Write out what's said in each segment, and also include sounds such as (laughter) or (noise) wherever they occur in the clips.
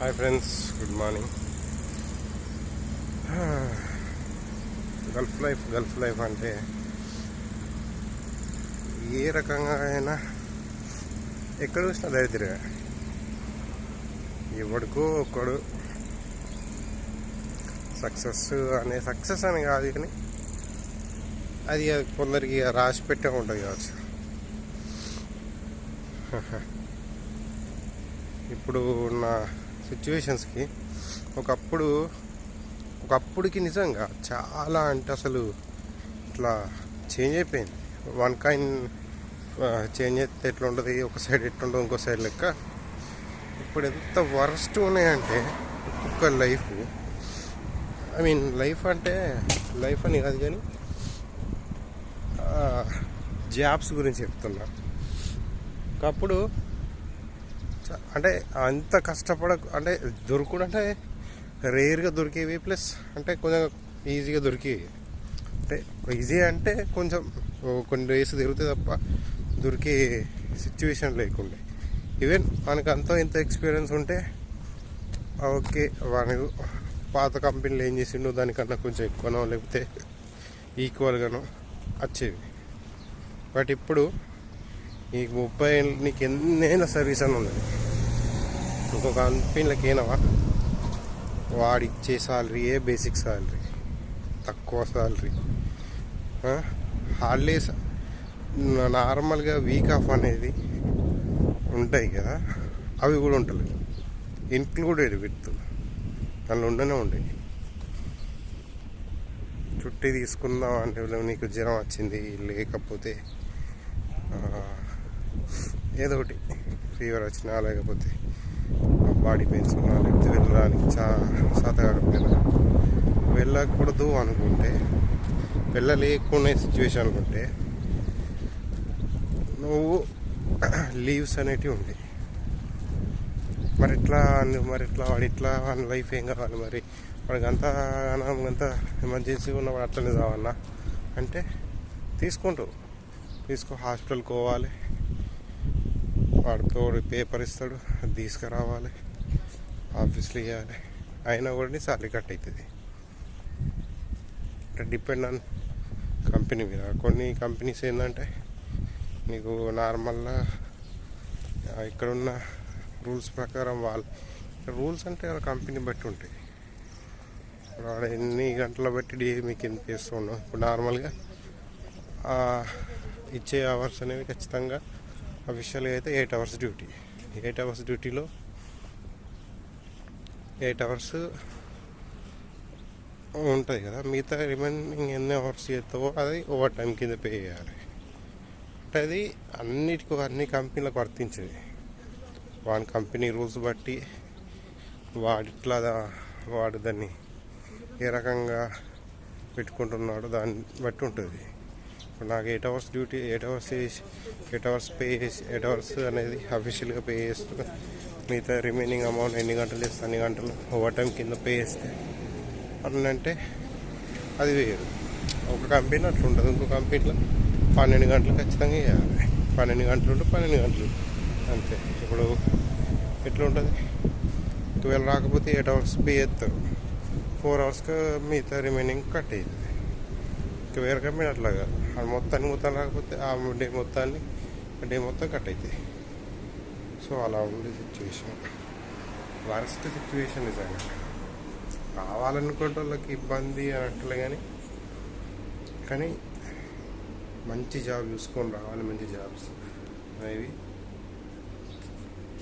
Hi friends good morning Gulf life Gulf life అంటే ఏ రకంగా అయినా ఎక్కడ చూసినా దరిద్రగా ఎవడికో ఒక్కడు సక్సెస్ అనే సక్సెస్ అని కాదు కానీ అది కొందరికి రాసి పెట్టే ఉంటుంది కావచ్చు. (laughs) ఇప్పుడు ఉన్న సిచ్యువేషన్స్కి ఒకప్పుడు ఒకప్పుడుకి నిజంగా చాలా అంటే అసలు ఇట్లా చేంజ్ అయిపోయింది. వన్ కాయిన్ చేంజ్ అయితే ఎట్లా ఉంటుంది ఒక సైడ్ ఎట్లుంటుంది ఇంకో సైడ్ లెక్క. ఇప్పుడు ఎంత వరస్ట్ ఉన్నాయంటే ఒక్కొక్క లైఫ్. ఐ మీన్ లైఫ్ అంటే లైఫ్ అని కాదు కానీ జాబ్స్ గురించి చెప్తున్నా. ఒకప్పుడు అంటే అంత కష్టపడ అంటే దొరుకుడు అంటే రేర్గా దొరికేవి ప్లస్ అంటే కొంచెం ఈజీగా దొరికేవి. అంటే ఈజీ అంటే కొంచెం కొన్ని డేస్ తిరిగితే తప్ప దొరికే సిచ్యువేషన్ లేకుండే. ఈవెన్ మనకు అంత ఇంత ఎక్స్పీరియన్స్ ఉంటే ఓకే మనకు పాత కంపెనీలు ఏం చేసిండో దానికన్నా కొంచెం ఎక్కువనో లేకపోతే ఈక్వల్గానో వచ్చేవి. బట్ ఇప్పుడు నీకు ముప్పై నీకు ఎన్నైనా సర్వీస్ అని ఉన్నది. ఇంకో కంపెనీలకు ఏనవా వాడు ఇచ్చే సాలరీయే బేసిక్ సాలరీ? తక్కువ సాలరీ. హాలిడేస్ నార్మల్గా వీక్ ఆఫ్ అనేది ఉంటాయి కదా అవి కూడా ఉంటలేదు ఇన్క్లూడెడ్ విత్ దానిలో ఉండనే ఉండేవి. చుట్టి తీసుకుందాం అంటే నీకు జ్వరం వచ్చింది లేకపోతే ఏదో ఒకటి. ఫీవర్ వచ్చినా లేకపోతే బాడీ పెయిన్స్ ఉన్నా లేకపోతే వెళ్ళడానికి చా సాతగాకపోయినా వెళ్ళకూడదు అనుకుంటే వెళ్ళలేకునే సిచ్యువేషన్ అనుకుంటే నువ్వు లీవ్స్ అనేటివి ఉంటాయి. మరి ఎట్లా మరి ఎట్లా వాడు ఇట్లా వాడి లైఫ్ ఏం కావాలి మరి? వాడికి అంతా అంత ఎమర్జెన్సీ ఉన్నవాడు అట్లనే కావన్నా అంటే తీసుకుంటావు తీసుకో హాస్పిటల్కి పోవాలి. వాడితో పేపర్ ఇస్తాడు అది తీసుకురావాలి ఆఫీస్లో ఇవ్వాలి అయినా కూడా సాలరీ కట్ అవుతుంది అంటే డిపెండ్ ఆన్ కంపెనీ మీద. కొన్ని కంపెనీస్ ఏంటంటే నీకు నార్మల్గా ఇక్కడ ఉన్న రూల్స్ ప్రకారం వాళ్ళు రూల్స్ అంటే వాళ్ళ కంపెనీ బట్టి ఉంటాయి. ఇప్పుడు ఎన్ని గంటల బట్టి డే మీకు ఎంత చేస్తున్నాం ఇప్పుడు నార్మల్గా ఇచ్చే అవర్స్ అనేవి ఖచ్చితంగా అఫీషియల్గా అయితే eight hours duty eight hours డ్యూటీలో ఎయిట్ అవర్స్ ఉంటుంది కదా. మిగతా రిమైనింగ్ ఎన్ని అవర్స్ చేస్తావో అది ఓవర్ టైం కింద పే చేయాలి. అంటే అది అన్నిటికీ అన్ని కంపెనీలకు వర్తించేది. వాడి కంపెనీ రూల్స్ బట్టి వాడిట్లా వాడు దాన్ని ఏ రకంగా పెట్టుకుంటున్నాడో దాన్ని బట్టి ఉంటుంది. ఇప్పుడు నాకు eight hours duty eight hours eight hours pay చేసి ఎయిట్ అవర్స్ అనేది అఫీషియల్గా పే చేస్తారు మిగతా రిమైనింగ్ అమౌంట్ ఎన్ని గంటలు చేస్తే అన్ని గంటలు ఓవర్ టైం కింద పే చేస్తే అని అంటే అది వేరు. ఒక కంపెనీ అట్లా ఉంటుంది ఇంకో కంపెనీలో పన్నెండు గంటలు ఖచ్చితంగా చేయాలి. పన్నెండు గంటలు ఉంటే పన్నెండు గంటలు. అంతే. ఇప్పుడు ఎట్లా ఉంటుంది? ట్వెల్వ్ రాకపోతే ఎయిట్ అవర్స్ పే చేస్తారు. ఫోర్ అవర్స్కి మిగతా రిమైనింగ్ కట్ అవుతుంది ఇంకా వేరే కంపెనీ అట్లా కాదు. అది మొత్తాన్ని మొత్తం రాకపోతే ఆ డే మొత్తాన్ని డే మొత్తం కట్ అవుతాయి సో అలా ఉంది సిచ్యువేషన్ వరస్ట్ సిచ్యువేషన్ నిజంగా. కావాలనుకునే వాళ్ళకి ఇబ్బంది అనట్లే కానీ కానీ మంచి జాబ్ చూసుకొని రావాలి మంచి జాబ్స్ అనేవి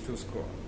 చూసుకోవాలి.